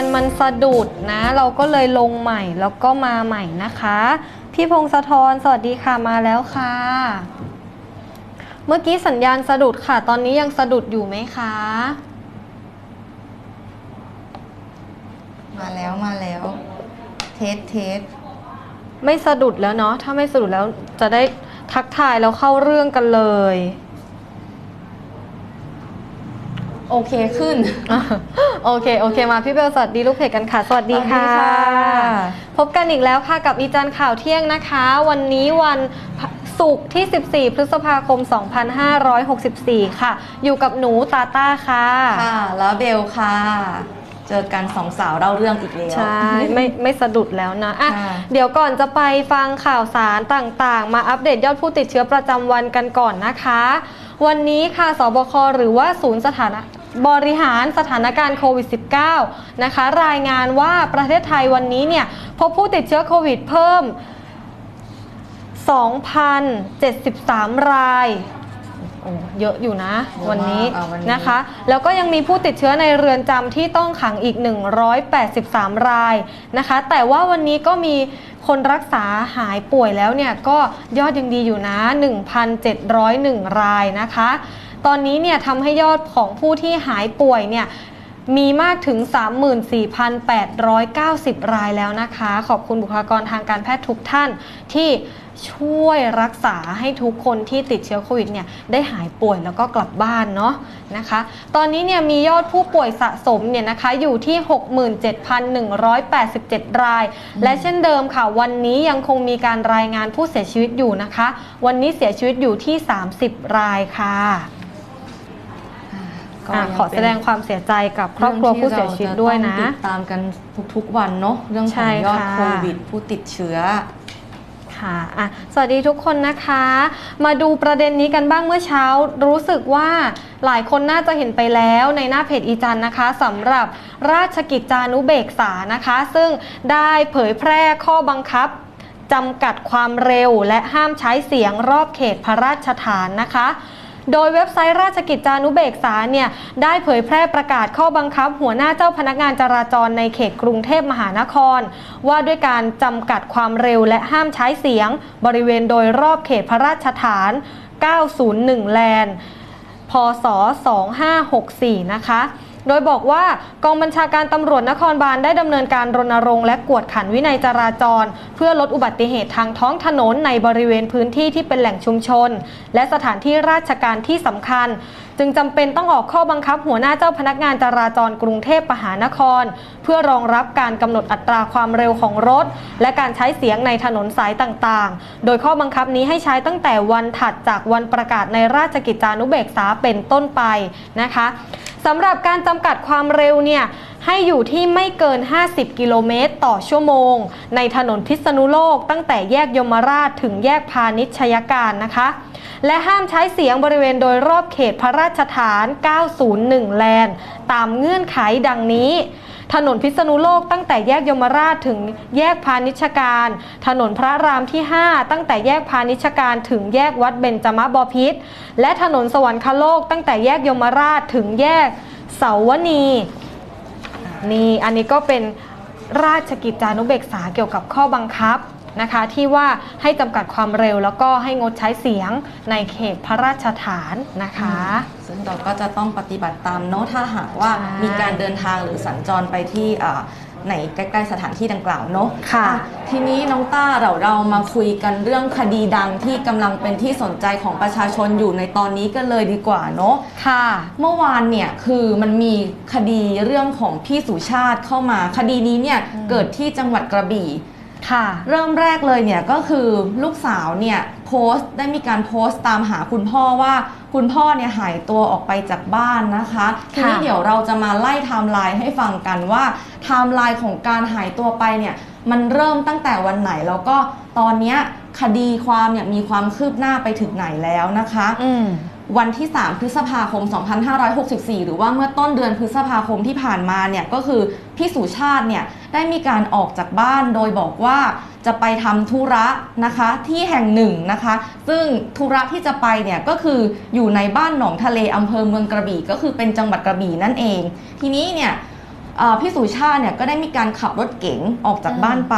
ญาณมันสะดุดนะ เราก็เลยลงใหม่แล้วก็มาใหม่นะคะ พี่พงศธรสวัสดีค่ะมาแล้วค่ะ เมื่อกี้สัญญาณสะดุดค่ะ ตอนนี้ยังสะดุดอยู่ไหมคะ มาแล้วมาแล้ว เทสเทสไม่สะดุดแล้วเนาะถ้าไม่สะดุดแล้วจะได้ทักทายแล้วเข้าเรื่องกันเลย โอเคขึ้นอะ โอเค โอเค มาพี่เบลสวัสดีลูกเพจกันค่ะสวัสดีค่ะ สวัสดีค่ะ พบกันอีกแล้วค่ะกับอีจันข่าวเที่ยงนะคะ วันนี้วันศุกร์ที่ 14 พฤษภาคม 2564 ค่ะ อยู่กับหนูตาต้าค่ะ ค่ะ แล้วเบลค่ะเจอกันสองสาวเล่าเรื่องอีกแล้ว ใช่ ไม่ไม่สะดุดแล้วนะอะค่ะเดี๋ยวก่อนจะไปฟังข่าวสารต่างๆ มาอัปเดตยอดผู้ติดเชื้อประจำวันกันก่อนนะคะ วันนี้ค่ะสบคหรือว่าศูนย์สถานะ บริหารสถานการณ์โควิด -19 นะคะ รายงานว่าประเทศไทยวันนี้เนี่ยพบผู้ติดเชื้อโควิดเพิ่ม 2,073 รายโอ้เยอะอยู่นะเยอะมากวันนี้อะวันนี้นะคะ แล้วก็ยังมีผู้ติดเชื้อในเรือนจำที่ต้องขังอีก 183 รายนะคะ แต่ว่าวันนี้ก็มีคนรักษาหายป่วยแล้วเนี่ยก็ยอดยังดีอยู่นะ 1,701 รายนะคะ ตอนนี้เนี่ยทำให้ยอดของผู้ที่หายป่วยเนี่ยมีมากถึง 34,890 รายแล้วนะคะ ขอบคุณบุคลากรทางการแพทย์ทุกท่านที่ช่วยรักษาให้ทุกคนที่ติดเชื้อโควิดเนี่ยได้หายป่วยแล้วก็กลับบ้านเนาะนะคะ ตอนนี้เนี่ยมียอดผู้ป่วยสะสมเนี่ยนะคะอยู่ที่ 67,187 ราย และเช่นเดิมค่ะ วันนี้ยังคงมีการรายงานผู้เสียชีวิตอยู่นะคะ วันนี้เสียชีวิตอยู่ที่ 30 รายค่ะ ก็อะยังขอแสดงความเสียใจกับครอบครัวผู้เสียชีวิตด้วยนะ เรื่องที่เราจต้องติดตามกันทุกๆวันเนาะเรื่องขใช่องยอดค่ะ โควิด ผู้ติดเชื้อ ค่ะอะ สวัสดีทุกคนนะคะ มาดูประเด็นนี้กันบ้างเมื่อเช้า รู้สึกว่าหลายคนน่าจะเห็นไปแล้วในหน้าเพจอีจันนะคะสำหรับราชกิจจานุเบกษานะคะ ซึ่งได้เผยแพร่ข้อบังคับจำกัดความเร็วและห้ามใช้เสียงรอบเขตพระราชฐานนะคะ โดยเว็บไซต์ราชกิจจานุเบกษาเนี่ยได้เผยแพร่ประกาศข้อบังคับ หัวหน้าเจ้าพนักงานจราจรในเขตกรุงเทพมหานคร ว่าด้วยการจำกัดความเร็วและห้ามใช้เสียง บริเวณโดยรอบเขตพระราชฐาน 901 แลนด์ พศ 2564 นะคะ โดยบอกว่ากองบัญชาการตำรวจนครบาลได้ดำเนินการรณรงค์และกวดขันวินัยจราจร เพื่อลดอุบัติเหตุทางท้องถนนในบริเวณพื้นที่ที่เป็นแหล่งชุมชน และสถานที่ราชการที่สำคัญ จึงจำเป็นต้องออกข้อบังคับหัวหน้าเจ้าพนักงานจราจรกรุงเทพมหานคร เพื่อรองรับการกำหนดอัตราความเร็วของรถ และการใช้เสียงในถนนสายต่างๆ โดยข้อบังคับนี้ให้ใช้ตั้งแต่วันถัดจากวันประกาศในราชกิจจานุเบกษาเป็นต้นไปนะคะ สำหรับการจำกัดความเร็วเนี่ยให้อยู่ที่ไม่เกิน 50 กิโลเมตรต่อชั่วโมง ในถนนพิษณุโลก ตั้งแต่แยกยมราชถึงแยกพาณิชยการนะคะ และห้ามใช้เสียงบริเวณโดยรอบเขตพระราชฐาน 901 แลนตามเงื่อนไขดังนี้ ถนนพิษณุโลกตั้งแต่แยกยมราชถึงแยกพาณิชการ ถนนพระรามที่ 5 ตั้งแต่แยกพาณิชการถึงแยกวัดเบญจมบพิษ และถนนสวรรคโลกตั้งแต่แยกยมราชถึงแยกเสาวนีนี่อันนี้ก็เป็นราชกิจจานุเบกษาเกี่ยวกับข้อบังคับ นะคะที่ว่าให้จำกัดความเร็วแล้วก็ให้งดใช้เสียงในเขตพระราชฐานนะคะ ซึ่งเราก็จะต้องปฏิบัติตามเนาะถ้าหากว่าใช่ มีการเดินทางหรือสัญจรไปที่อ่าไหนใกล้ๆสถานที่ดังกล่าวเนาะค่ะ อ่ทีนี้น้องต้าเราเรามาคุยกันเรื่องคดีดังที่กำลังเป็นที่สนใจของประชาชนอยู่ในตอนนี้กันเลยดีกว่าเนาะ ค่ะ เมื่อวานเนี่ยคือมันมีคดีเรื่องของพี่สุชาติเข้ามา คดีนี้เนี่ยอืมเกิดที่จังหวัดกระบี่ ค่ะ เริ่มแรกเลยเนี่ยก็คือลูกสาวเนี่ยโพสต์ได้มีการโพสต์ตามหาคุณพ่อว่าคุณพ่อเนี่ยหายตัวออกไปจากบ้านนะคะทีนี้ค่ะเดี๋ยวเราจะมาไล่ไทม์ไลน์ให้ฟังกันว่าไทม์ไลน์ของการหายตัวไปเนี่ยมันเริ่มตั้งแต่วันไหนแล้วก็ตอนเนี้ยคดีความเนี่ยมีความคืบหน้าไปถึงไหนแล้วนะคะอืม วันที่ 3 พฤษภาคม 2564 หรือว่าเมื่อต้นเดือนพฤษภาคมที่ผ่านมาเนี่ยก็คือพี่สุชาติเนี่ยได้มีการออกจากบ้านโดยบอกว่าจะไปทำธุระนะคะที่แห่งหนึ่งนะคะ ซึ่งธุระที่จะไปเนี่ยก็คืออยู่ในบ้านหนองทะเลอำเภอเมืองกระบี่ ก็คือเป็นจังหวัดกระบี่นั่นเอง ทีนี้เนี่ยพี่สุชาติเนี่ยก็ได้มีการขับรถเก๋งออกจากบ้านไป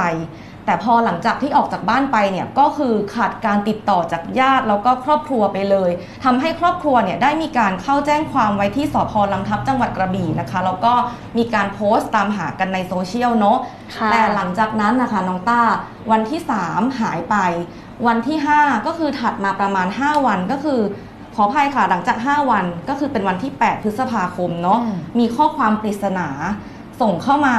แต่พอหลังจากที่ออกจากบ้านไปเนี่ยก็คือขาดการติดต่อจากญาติแล้วก็ครอบครัวไปเลยทำให้ครอบครัวเนี่ยได้มีการเข้าแจ้งความไว้ที่สพลำทับจังหวัดกระบี่นะคะแล้วก็มีการโพสต์ตามหากันในโซเชียลเนาะค่ะแต่หลังจากนั้นนะคะน้องต้าวันที่ 3 หายไป วันที่ 5 ก็คือถัดมาประมาณ 5 วันก็คือขออภัยค่ะหลังจาก 5 วันก็คือเป็นวันที่ 8 พฤษภาคมเนาะอืมมีข้อความปริศนาส่งเข้ามา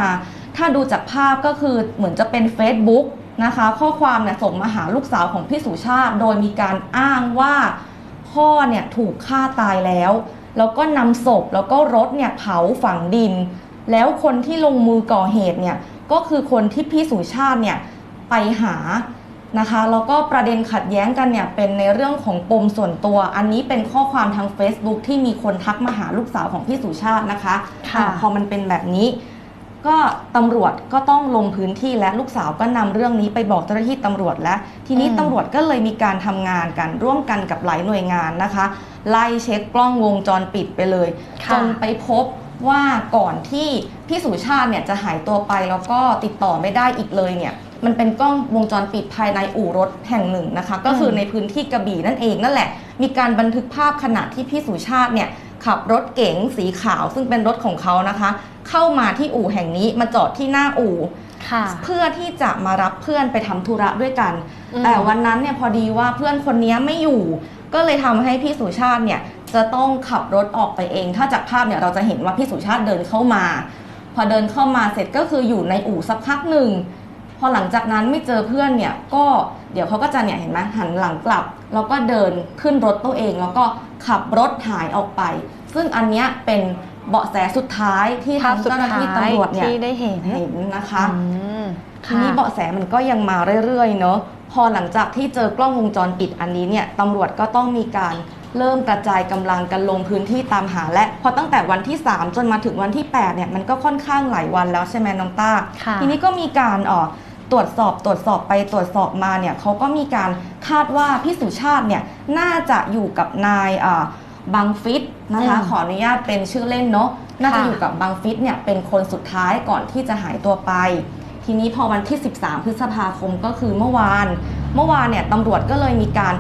ถ้าดูจากภาพก็คือเหมือนจะเป็น Facebook นะคะ ข้อความเนี่ยส่งมาหาลูกสาวของพี่สุชาติ โดยมีการอ้างว่าพ่อเนี่ยถูกฆ่าตายแล้ว แล้วก็นำศพแล้วก็รถเนี่ยเผาฝังดิน แล้วคนที่ลงมือก่อเหตุเนี่ยก็คือคนที่พี่สุชาติเนี่ยไปหานะคะแล้วก็ประเด็นขัดแย้งกันเนี่ยเป็นในเรื่องของปมส่วนตัว อันนี้เป็นข้อความทาง Facebook ที่มีคนทักมาหาลูกสาวของพี่สุชาตินะคะค่ะอ่าพอมันเป็นแบบนี้ ก็ตำรวจก็ต้องลงพื้นที่และลูกสาวก็นำเรื่องนี้ไปบอกเจ้าหน้าที่ตำรวจแล้ว ทีนี้อืมตำรวจก็เลยมีการทำงานกันร่วมกันกับหลายหน่วยงานนะคะ ไล่เช็คกล้องวงจรปิดไปเลยค่ะจนไปพบว่าก่อนที่พี่สุชาติเนี่ยจะหายตัวไปแล้วก็ติดต่อไม่ได้อีกเลยเนี่ยมันเป็นกล้องวงจรปิดภายในอู่รถแห่งหนึ่งนะคะ ก็คือในพื้นที่กระบี่นั่นเองนั่นแหละ มีการบันทึกภาพขณะที่พี่สุชาติเนี่ย ขับรถเก๋งสีขาวซึ่งเป็นรถของเขานะคะ เข้ามาที่อู่แห่งนี้มาจอดที่หน้าอู่ค่ะเพื่อที่จะมารับเพื่อนไปทำธุระด้วยกันอืมแต่วันนั้นเนี่ยพอดีว่าเพื่อนคนนี้ไม่อยู่ ก็เลยทำให้พี่สุชาติเนี่ยจะต้องขับรถออกไปเอง ถ้าจากภาพเนี่ยเราจะเห็นว่าพี่สุชาติเดินเข้ามา พอเดินเข้ามาเสร็จก็คืออยู่ในอู่สักพักหนึ่งพอหลังจากนั้นไม่เจอเพื่อนเนี่ยก็เดี๋ยวเขาก็จะเนี่ยเห็นไหมหันหลังกลับ แล้วก็เดินขึ้นรถตัวเอง แล้วก็ ขับรถหายออกไป ซึ่งอันเนี้ยเป็นเบาะแสสุดท้ายที่ภาทาพงสุดเจ้าหน้าท้าที่ยตำรวจเนี่ยที่ได้เห็นเห็นนะคะอืมทีนี้ค่ะเบาะแสมันก็ยังมาเรื่อยๆเนอะพอหลังจากที่เจอกล้องวงจรปิดอันนี้เนี่ยตำรวจก็ต้องมีการเริ่มกระจายกำลังกันลงพื้นที่ตามหา และพอตั้งแต่วันที่ 3 จนมาถึงวันที่ 8 เนี่ยมันก็ค่อนข้างหลายวันแล้วใช่ไหมน้องต้าค่ะทีนี้ก็มีการเอ่อ ตรวจสอบตรวจสอบไปตรวจสอบมาเนี่ยเขาก็มีการคาดว่าพี่สุชาติเนี่ยน่าจะอยู่กับนายอ่าบังฟิศนะคะอืมขออนุญาตเป็นชื่อเล่นเนาะน่าจะค่ะอยู่กับบังฟิศเนี่ยเป็นคนสุดท้ายก่อนที่จะหายตัวไป ทีนี้พอวันที่ 13 พฤษภาคมก็คือเมื่อวาน เมื่อวานเนี่ยตำรวจก็เลยมีการ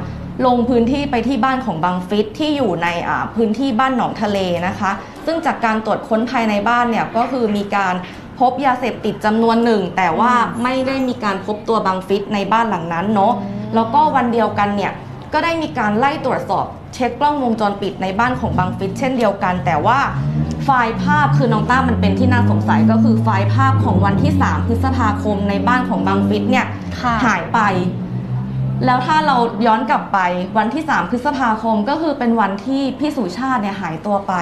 ลงพื้นที่ไปที่บ้านของบังฟิศที่อยู่ในอ่าพื้นที่บ้านหนองทะเลนะคะ ซึ่งจากการตรวจค้นภายในบ้านเนี่ยก็คือมีการ พบยาเสพติดจำนวนหนึ่ง แต่ว่าอืมไม่ได้มีการพบตัวบังฟิศในบ้านหลังนั้นเนาะอืมแล้วก็วันเดียวกันเนี่ยก็ได้มีการไล่ตรวจสอบเช็คกล้องวงจรปิดในบ้านของบังฟิศเช่นเดียวกัน แต่ว่าไฟล์ภาพคือน้องต้ามันเป็นที่น่าสงสัยก็คือไฟล์ภาพของวันที่ 3 พฤษภาคมในบ้านของบังฟิศเนี่ยค่ะหายไป แล้วถ้าเราย้อนกลับไปวันที่ 3 พฤษภาคมก็คือเป็นวันที่พี่สุชาติเนี่ยหายตัวไป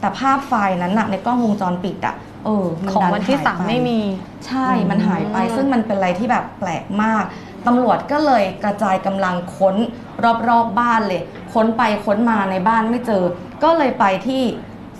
แต่ภาพไฟล์นั้นนะในกล้องวงจรปิดอะเออมัของดัวันที่หยสามปไม่มี ใช่มันหายไปอืมซึ่งมันเป็นอะไรที่แบบแปลกมากตำรวจก็เลยกระจายกำลังค้นรอบๆบบ้านเลย ค้นไปค้นมาในบ้านไม่เจอ ก็เลยไปที่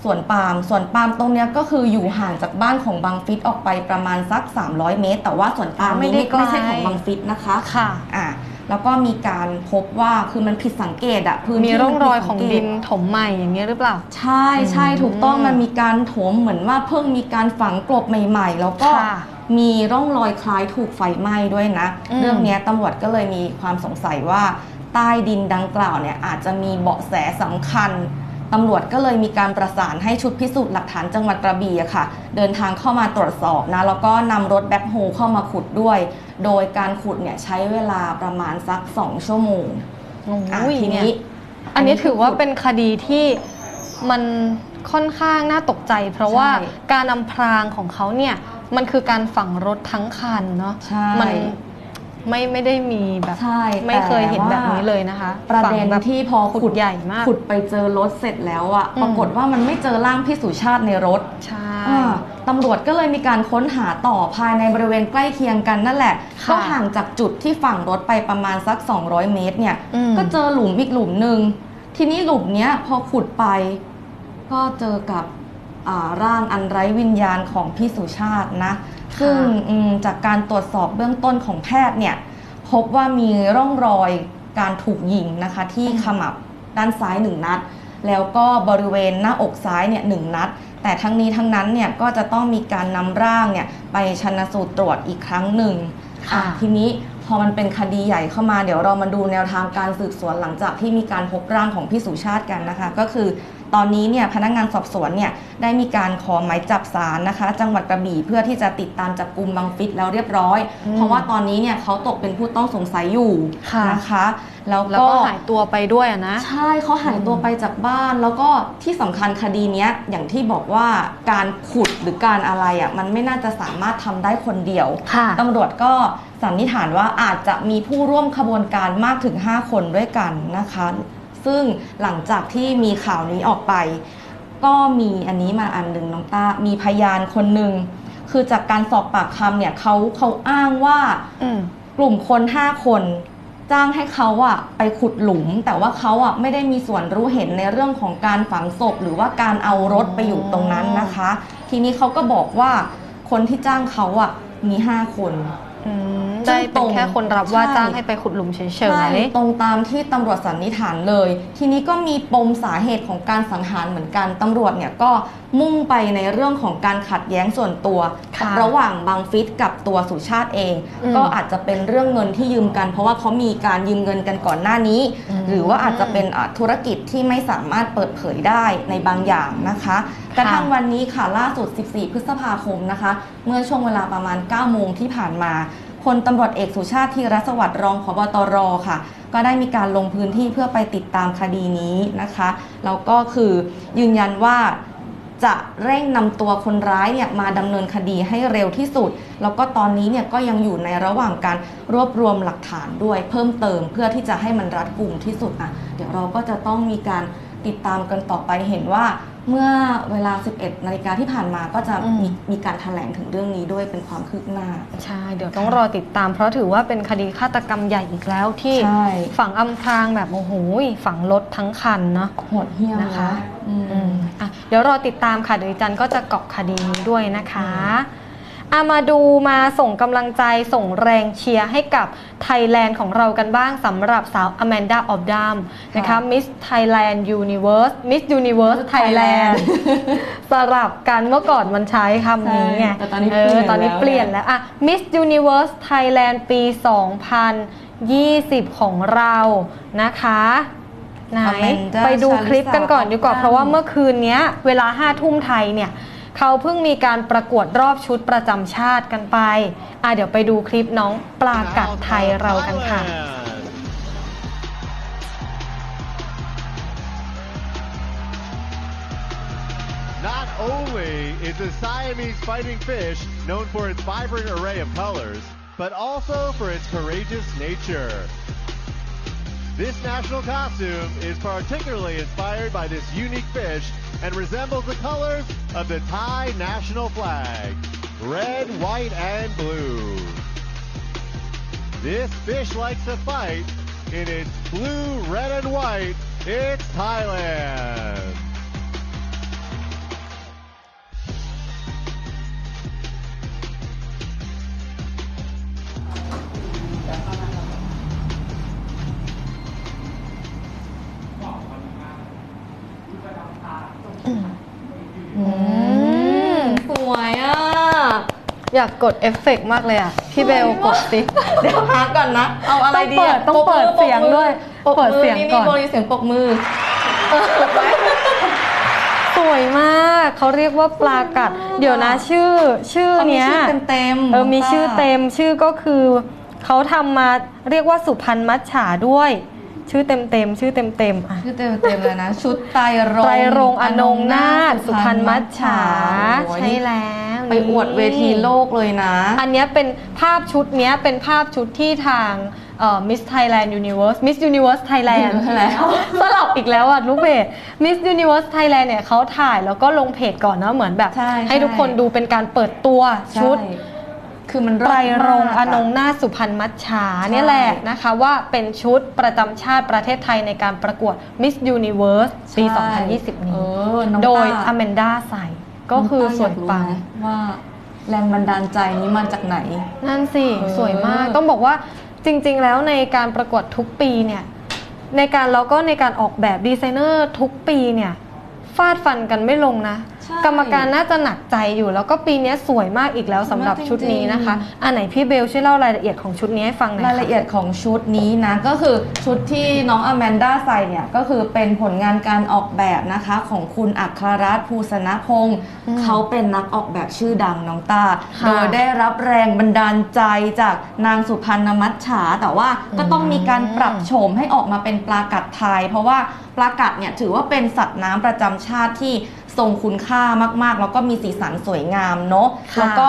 สวนปาล์มสวนปาล์มตรงเนี้ยก็คืออยู่ห่างจากบ้านของบังฟิศออกไปประมาณสัก 300 เมตร แต่ว่าสวนปาล์มไม่นี้ได้ไม่ไม่ใช่ไกลของบังฟิศนะคะ ค่ะ อะ แล้วก็มีการพบว่าคือมันผิดสังเกตอะพื้นมีที่ร่องรอยผิของสัเกตดินถมใหม่อย่างเงี้ยหรือเปล่า ใช่ใช่อืมถูกต้องมันมีการโถมเหมือนว่าเพิ่งมีการฝังกลบใหม่ ๆ แล้วก็ค่ะมีร่องรอยคล้ายถูกไฟไหม้ด้วยนะ อืม เรื่องเนี้ยตำรวจก็เลยมีความสงสัยว่า ใต้ดินดังกล่าวเนี่ยอาจจะมีเบาะแสสำคัญ ตำรวจก็เลยมีการประสานให้ชุดพิสูจน์หลักฐานจังหวัดกระบี่อะค่ะ เดินทางเข้ามาตรวจสอบนะแล้วก็นำรถแบ็คโฮเข้ามาขุดด้วย โดยการขุดเนี่ยใช้เวลาประมาณสัก 2 ชั่วโมงโอ้อะยทีเนี่ยนี้ อันนี้ถือว่าเป็นคดีที่มันค่อนข้างน่าตกใจ เพราะว่าใช่การอำพรางของเขาเนี่ยมันคือการฝังรถทั้งคันเนาะใช่มัน ไม่ไม่ได้มีแบบใช่ไม่เคยเห็นแต่แบบว่านี้เลยนะคะ ประเด็นฝังแบบที่พอขุขุดดใหญ่มากขุดไปเจอรถเสร็จแล้วอะอืมปรากฏว่ามันไม่เจอร่างพี่สุชาติในรถใช่อ่าตำรวจก็เลยมีการค้นหาต่อภายในบริเวณใกล้เคียงกันนั่นแหละค่ะก็ห่างจากจุดที่ฝั่งรถไปประมาณสัก 200 เมตรเนี่ยอืมก็เจอหลุมอีกหลุมหนึ่งทีนี้หลุมเนี้ยพอขุดไป ก็เจอกับอ่าร่างอันไร้วิญญาณของพี่สุชาตินะ ซึ่งอืมจากการตรวจสอบเบื้องต้นของแพทย์เนี่ยพบว่ามีร่องรอยการถูกยิงนะคะที่อืมขมับด้านซ้ายหนึ่งนัด แล้วก็บริเวณหน้าอกซ้ายเนี่ยหนึ่งนัด แต่ทั้งนี้ทั้งนั้นเนี่ยก็จะต้องมีการนำร่างเนี่ยไปชันสูตรตรวจอีกครั้งหนึ่งค่ะอะทีนี้พอมันเป็นคดีใหญ่เข้ามาเดี๋ยวเรามาดูแนวทางการสืบสวนหลังจากที่มีการพบร่างของพี่สุชาติกันนะคะ ก็คือ ตอนนี้เนี่ยพนักงานสอบสวนเนี่ยได้มีการขอหมายจับศาลนะคะ จังหวัดกระบี่เพื่อที่จะติดตามจับกลุ่มบังฟิศแล้วเรียบร้อย อืม เพราะว่าตอนนี้เนี่ยเขาตกเป็นผู้ต้องสงสัยอยู่ค่ะนะคะ แล้วแล้วก็ก็หายตัวไปด้วยอะนะ ใช่เขาหายตัวไปจากบ้าน แล้วก็ที่สำคัญคดีเนี้ยอย่างที่บอกว่าการขุดหรือการอะไรอะ่ะมันไม่น่าจะสามารถทำได้คนเดียว ค่ะ ตำรวจก็สันนิษฐานว่าอาจจะมีผู้ร่วมขบวนการมากถึง 5 คนด้วยกันนะคะ ซึ่งหลังจากที่มีข่าวนี้ออกไป ก็มีอันนี้มาอันหนึ่งน้องต้ามีพยานคนหนึ่งคือจากการสอบปากคำเนี่ยเขาเขาอ้างว่า อืมกลุ่มคน5คนจ้างให้เขาอะไปขุดหลุม แต่ว่าเขาอะไม่ได้มีส่วนรู้เห็นในเรื่องของการฝังศพ หรือว่าการเอารถไปอยู่ตรงนั้นนะคะ ทีนี้เขาก็บอกว่าคนที่จ้างเขาอะมี5คน อืมซึ่ได้งเป็ตนรงแค่คนรับว่าใช่จ้างให้ไปขุดหลุมเฉยใช่ๆตรงตามที่ตำรวจสันนิษฐานเลย ทีนี้ก็มีปมสาเหตุของการสังหารเหมือนกันตำรวจเนี่ยก็มุ่งไปในเรื่องของการขัดแย้งส่วนตัว ค่ะระหว่างบางฟิศกับตัวสุชาติเอง อืมก็อาจจะเป็นเรื่องเงินที่ยืมกัน เพราะว่าเขามีการยืมเงินกันก่อนหน้านี้ อืม หรือว่าอาจจะเป็นอะธุรกิจที่ไม่สามารถเปิดเผยได้ในบางอย่างนะคะ กระทั่งวันนี้ค่ะล่าสุด 14 พฤษภาคมนะคะ เมื่อช่วงเวลาประมาณ 9 โมงที่ผ่านมา พลตำรวจเอกสุชาติธีรสวัสดิ์รองพบตรค่ะ ก็ได้มีการลงพื้นที่เพื่อไปติดตามคดีนี้นะคะแล้วก็คือยืนยันว่าจะเร่งนำตัวคนร้ายเนี่ยมาดำเนินคดีให้เร็วที่สุด แล้วก็ตอนนี้เนี่ยก็ยังอยู่ในระหว่างการรวบรวมหลักฐานด้วยเพิ่มเติมเพื่อที่จะให้มันรัดกุมที่สุดอะเดี๋ยวเราก็จะต้องมีการติดตามกันต่อไปเห็นว่า เมื่อเวลา 11 นาฬิกาที่ผ่านมาก็จะอืม มีมีการแถลงถึงเรื่องนี้ด้วยเป็นความคืบหน้า ใช่ เดี๋ยวต้องรอติดตาม เพราะถือว่าเป็นคดีฆาตกรรมใหญ่อีกแล้วที่ใช่ ฝังอำพรางแบบโอ้โหฝังรถทั้งคันเนาะ โหดเหี้ยมนะคะอืมอืม อะเดี๋ยวรอติดตามค่ะเดี๋ยวดิจันก็จะเกาะคดีนี้ด้วยนะคะ อามาดูมาส่งกำลังใจส่งแรงเชียร์ให้กับไทยแลนด์ของเรากันบ้างสำหรับสาวอแมนดาออบดัมนะคะมิสไทยแลนด์ยูนิเวิร์สมิสยูนิเวิร์สไทยแลนด์สลับกันเมื่อก่อนมันใช้คำนี้ไงใช่แต่ตอนนี้เอเปลี่อยนตอนนี้แล้วเปลี่ยนแล้วอะ Miss Universe Thailand ปี 2020 ของเรานะคะไหน Amanda ไปดูคลิปกันก่อนดีกว่า Chalisa เพราะว่าเมื่อคืนเนี้ยเวลาห้าทุ่มไทยเนี่ย เขาเพิ่งมีการประกวดรอบชุดประจำชาติกันไป อะเดี๋ยวไปดูคลิปน้องปลากัดไทยเรากันค่ะ Not only is the Siamese fighting fish known for its vibrant array of colors, but also for its courageous nature. This national costume is particularly inspired by this unique fish and resembles the colors of the Thai national flag red, white, and blue. This fish likes to fight in its blue, red, and white. It's Thailand. อยากกดเอฟเฟกต์มากเลยอะ พี่เบลกดสิ เดี๋ยวพักก่อนนะ เอาอะไรดีะต้องเปิดต้องเปิดเสียงด้วยปรบมือเปิดเสียงนี่ก่อนนี่โบยเสียงปรบมือสวยมากเขาเรียกว่าปลากัด เดี๋ยวนะชื่อ ชื่อเขามีเนี้ยชื่อเต็มๆเออมีชื่อเต็มมชื่อก็คือเขาทำมาเรียกว่าสุพรรณมัจฉาด้วย ชื่อเต็มเต็มๆชื่อเต็มเต็มๆอะ ชื่อเต็มเต็มๆเลยนะ ชุดไตรรงไตรรงค์อนงนาถสุพรรณมัจฉาโอ้ยใช่แล้ว ไปอวดเวทีโลกเลยนะ อันเนี้ยเป็นภาพชุดเนี้ยเป็นภาพชุดที่ทางมิสไทยแลนด์ยูนิเวิร์สมิสยูนิเวิร์สไทยแลนด์แล้วสลับอีกแล้วอะลูกเพจมิสยูนิเวิร์สไทยแลนด์เนี่ยเขาถ่ายแล้วก็ลงเพจก่อนเนาะเหมือนแบบใช่ให้ทุกคนดูเป็นการเปิดตัวชุดใช่คือมันไตรรงค์มอกนงนาถสุพรรณมัจฉาเนี่ยแหละนะคะว่าเป็นชุดประจำชาติประเทศไทยในการประกวด Miss Universe ปีใช่2020 นี้เออน้องโดยต้าอแมนดาใส่ ก็คือส่วนปังน้อต้าอยากรู้ไหมว่าแรงบันดาลใจนี้มาจากไหน นั่นสิเออสวยมาก ต้องบอกว่าจริง ๆ แล้วในการประกวดทุกปีเนี่ย ในการแล้วก็ในการออกแบบดีไซเนอร์ทุกปีเนี่ย ฟาดฟันกันไม่ลงนะใใช่ กรรมการน่าจะหนักใจอยู่แล้วก็ปีนี้สวยมากอีกแล้วสำหรับสวยมากชุดนี้นะคะจริงอ่าไหนพี่เบลช่วยเล่ารายละเอียดของชุดนี้ให้ฟังหน่อยรายค่ะละเอียดของชุดนี้นะก็คือชุดที่น้องอแมนด้าใส่เนี่ยก็คือเป็นผลงานการออกแบบนะคะของคุณอัครรัตน์ภูสนพงศ์อืมเขาเป็นนักออกแบบชื่อดังน้องตาค่ะโดยได้รับแรงบันดาลใจจากนางสุพรรณมัจฉาแต่ว่าก็ต้องมีการปรับโฉมให้ออกมาเป็นปลากัดไทย เพราะว่าปลากัดเนี่ยถือว่าเป็นสัตว์น้ำประจำชาติที่ ทรงคุณค่ามากๆ แล้วก็มีสีสันสวยงามเนาะค่ะแล้วก็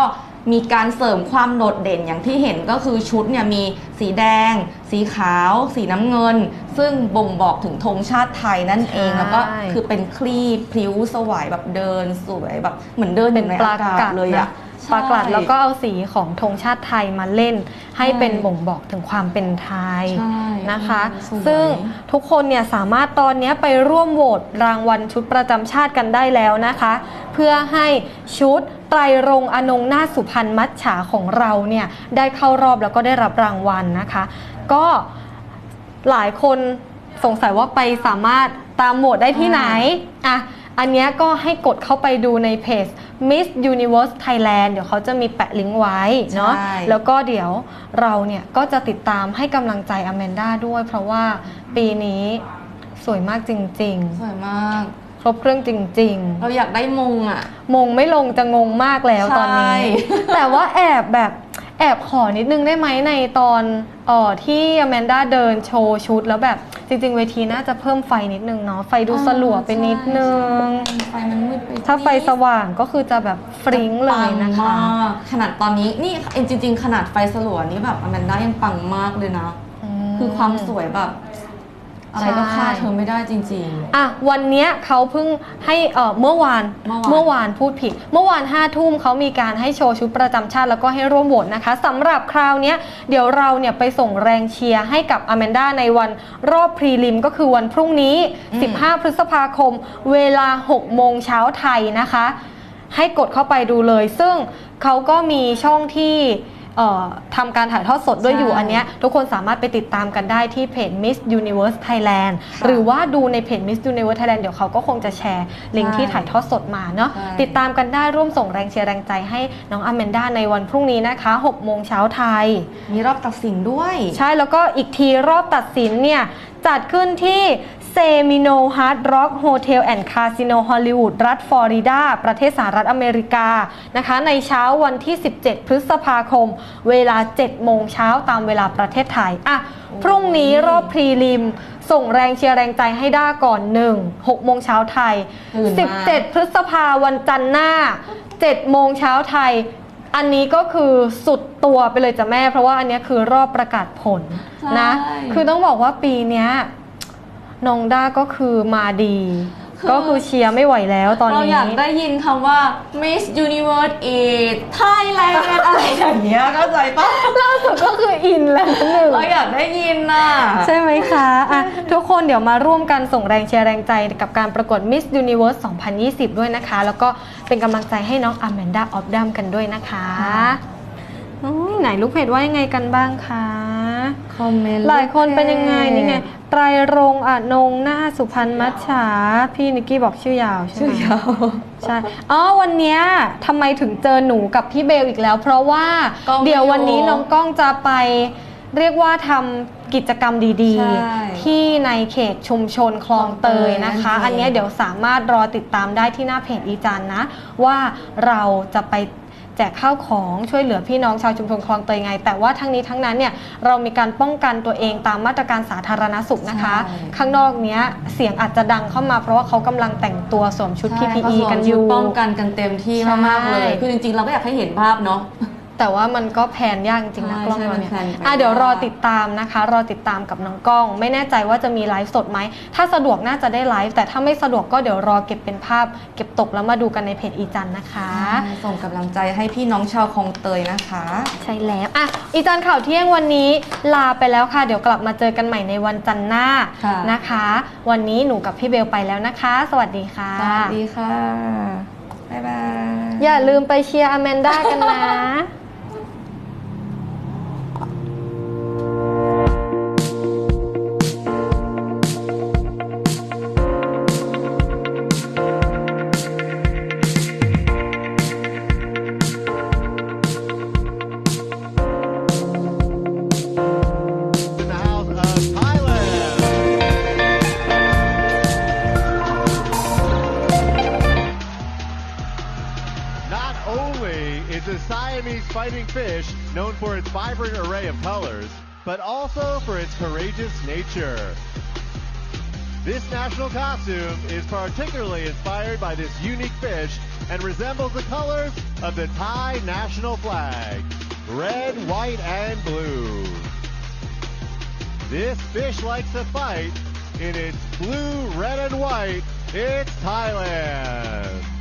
มีการเสริมความโดดเด่นอย่างที่เห็นก็คือชุดเนี่ยมีสีแดง สีขาว สีน้ำเงิน ซึ่งบ่งบอกถึงธงชาติไทยนั่นเองใช่แล้วก็คือเป็นคลีบพลิ้วสวายแบบเดินสวยแบบเหมือนเดินอเป็นยู่ในปลาอากาศกัดเลยนะอะ ปลากัดใช่แล้วก็เอาสีของธงชาติไทยมาเล่น ให้ใช่เป็นบ่งบอกถึงความเป็นไทยใช่นะคะสวยซึ่งทุกคนเนี่ยสามารถตอนนี้ไปร่วมโหวตรางวัลชุดประจำชาติกันได้แล้วนะคะ เพื่อให้ชุดไตรรงค์อนงนาถสุพรรณมัจฉาของเราเนี่ยได้เข้ารอบแล้วก็ได้รับรางวัลนะคะ ก็หลายคนสงสัยว่าไปสามารถตามโหวตได้ที่ไหนอะ อันเนี้ยก็ให้กดเข้าไปดูในเพจ Miss Universe Thailand เดี๋ยวเขาจะมีแปะลิงก์ไว้เนาะใช่แล้วก็เดี๋ยวเราเนี่ยก็จะติดตามให้กำลังใจอแมนด้าด้วย เพราะว่าปีนี้สวยมากจริงสวยมากๆครบเครื่องจริงเราอยากได้มงอะๆมงไม่ลงจะงงมากแล้วใช่ตอนนี้ แต่ว่าแอบแบบ แอบขอนิดนึงได้ไหมในตอนเออที่อแมนด้าเดินโชว์ชุดแล้วแบบจริง ๆ เวทีน่าจะเพิ่มไฟนิดนึงเนาะไฟดูสลัวไปนิดนึงใช่ไฟมันมืดไปถ้าไฟสว่างก็คือจะแบบฟริ้งเลยนะคะปังมากขนาดตอนนี้นี่จริง ๆ ขนาดไฟสลัวนี้แบบอแมนด้ายังปังมากเลยนะ คือความสวยแบบ อะไรก็ใช่ฆ่าเธอไม่ได้จริง อะวันเนี้ยเขาเพิ่งให้เอ่อเมื่อวานเมื่อวานวานพูดผิด เมื่อวานห้าทุ่มเขามีการให้โชว์ชุดประจำชาติแล้วก็ให้ร่วมโหวตนะคะสำหรับคราวเนี้ยเดี๋ยวเราเนี่ยไปส่งแรงเชียร์ให้กับอแมนด้าในวันรอบพรีลิมก็คือวันพรุ่งนี้15 พฤษภาคม เวลา 6 โมงเช้าไทยนะคะ ให้กดเข้าไปดูเลย ซึ่งเขาก็มีช่องที่เอ่อ ทำการถ่ายทอดสดด้วยอยู่ใช่อันเนี้ยทุกคนสามารถไปติดตามกันได้ที่เพจ Miss Universe Thailand ค่ะหรือว่าดูในเพจ Miss Universe Thailand เดี๋ยวเขาก็คงจะแชร์ลิงก์ที่ถ่ายทอดสดมาเนาะใช่ติดตามกันได้ร่วมส่งแรงเชียร์แรงใจให้น้องอแมนด้าในวันพรุ่งนี้นะคะ6โมงเช้าไทยๆมีรอบตัดสินด้วย ใช่แล้วก็อีกทีรอบตัดสินเนี่ยจัดขึ้นที่ เซมิโนฮาร์ดร็อกโฮเทลแอนด์คาสิโนฮอลลีวูดรัฐฟลอริดา ประเทศสหรัฐอเมริกานะคะ ในเช้าวันที่ 17 พฤษภาคม เวลา 7 โมงเช้าตามเวลาประเทศไทย อะ พรุ่งนี้รอบพรีลิม ส่งแรงเชียร์แรงใจให้ด้าก่อน 1 6 โมงเช้าไทยตื่นมา17 พฤษภาวันจันทร์หน้า 7 โมงเช้าไทย อันนี้ก็คือสุดตัวไปเลยจ้ะแม่ เพราะว่าอันเนี้ยคือรอบประกาศผลนะใช่คือต้องบอกว่าปีเนี้ย น้องด้าก็คือมาดี คือ ก็คือเชียร์ไม่ไหวแล้วตอนเรานี้ อยากได้ยินคำว่า Miss Universe is Thailand อะไรอย่างเงี้ยเข้าใจปะล่าสุดก็คืออินแล้วนะหนึ่ง เราอยากได้ยินน่ะ ใช่ไหมคะอะทุกคนเดี๋ยวมาร่วมกันส่งแรงเชียร์แรงใจกับการประกวด Miss Universe 2020 ด้วยนะคะ แล้วก็เป็นกำลังใจให้น้องอแมนดาออฟดัมกันด้วยนะคะอุ๊ยไหนลูกเพจว่ายังไงกันบ้างคะ คอมเมนต์หลายคนเป็นยังไงนี่ไงไตรรงค์อนงหน้าสุพรรณมัจฉาพี่นิกกี้บอกชื่อยาวใช่ไหมชื่อยาวใช่อ๋อวันเนี้ยทำไมถึงเจอหนูกับพี่เบลอีกแล้ว เพราะว่าก้องไม่เดี๋ยววันนี้อยู่น้องก้องจะไปเรียกว่าทำกิจกรรมดีใช่ๆที่ในเขตชุมชนคลองเตยนะคะคลองเตยนั่นเองอันเนี้ยเดี๋ยวสามารถรอติดตามได้ที่หน้าเพจอีจันนะ ว่าเราจะไป แจกข้าวของช่วยเหลือพี่น้องชาวชุมชนคลองเตยไง แต่ว่าทั้งนี้ทั้งนั้นเนี่ยเรามีการป้องกันตัวเองตามมาตรการสาธารณสุขนะคะ ใช่ ข้างนอกเนี้ยเสียงอาจจะดังเข้ามาเพราะว่าเขากำลังแต่งตัวสวมชุด ใช่ PPE เขาสวมกันอยู่ ชุดป้องกันกันเต็มที่ใช่มากๆเลย คือจริงๆ เราก็อยากให้เห็นภาพเนาะ แต่ว่ามันก็แพนยากจริงๆนะใช่กล้องใช่เรามันเนี่ยแพนไปอะเดี๋ยวยากรอติดตามนะคะ รอติดตามกับน้องกล้อง ไม่แน่ใจว่าจะมีไลฟ์สดไหม ถ้าสะดวกน่าจะได้ไลฟ์แต่ถ้าไม่สะดวกก็เดี๋ยวรอเก็บเป็นภาพ เก็บตกแล้วมาดูกันในเพจอีจันนะคะ ส่งกำลังใจให้พี่น้องชาวคลองเตยนะคะ ใช่แล้วอะอีจันข่าวเที่ยงวันนี้ลาไปแล้วค่ะ เดี๋ยวกลับมาเจอกันใหม่ในวันจันทร์หน้าค่ะ นะคะ วันนี้หนูกับพี่เบลไปแล้วนะคะ สวัสดีค่ะ สวัสดีค่ะ บ๊ายบาย อย่าลืมไปเชียร์อแมนด้ากันนะ known for its vibrant array of colors, but also for its courageous nature. This national costume is particularly inspired by this unique fish and resembles the colors of the Thai national flag red, white, and blue. This fish likes to fight in its blue, red, and white. It's Thailand.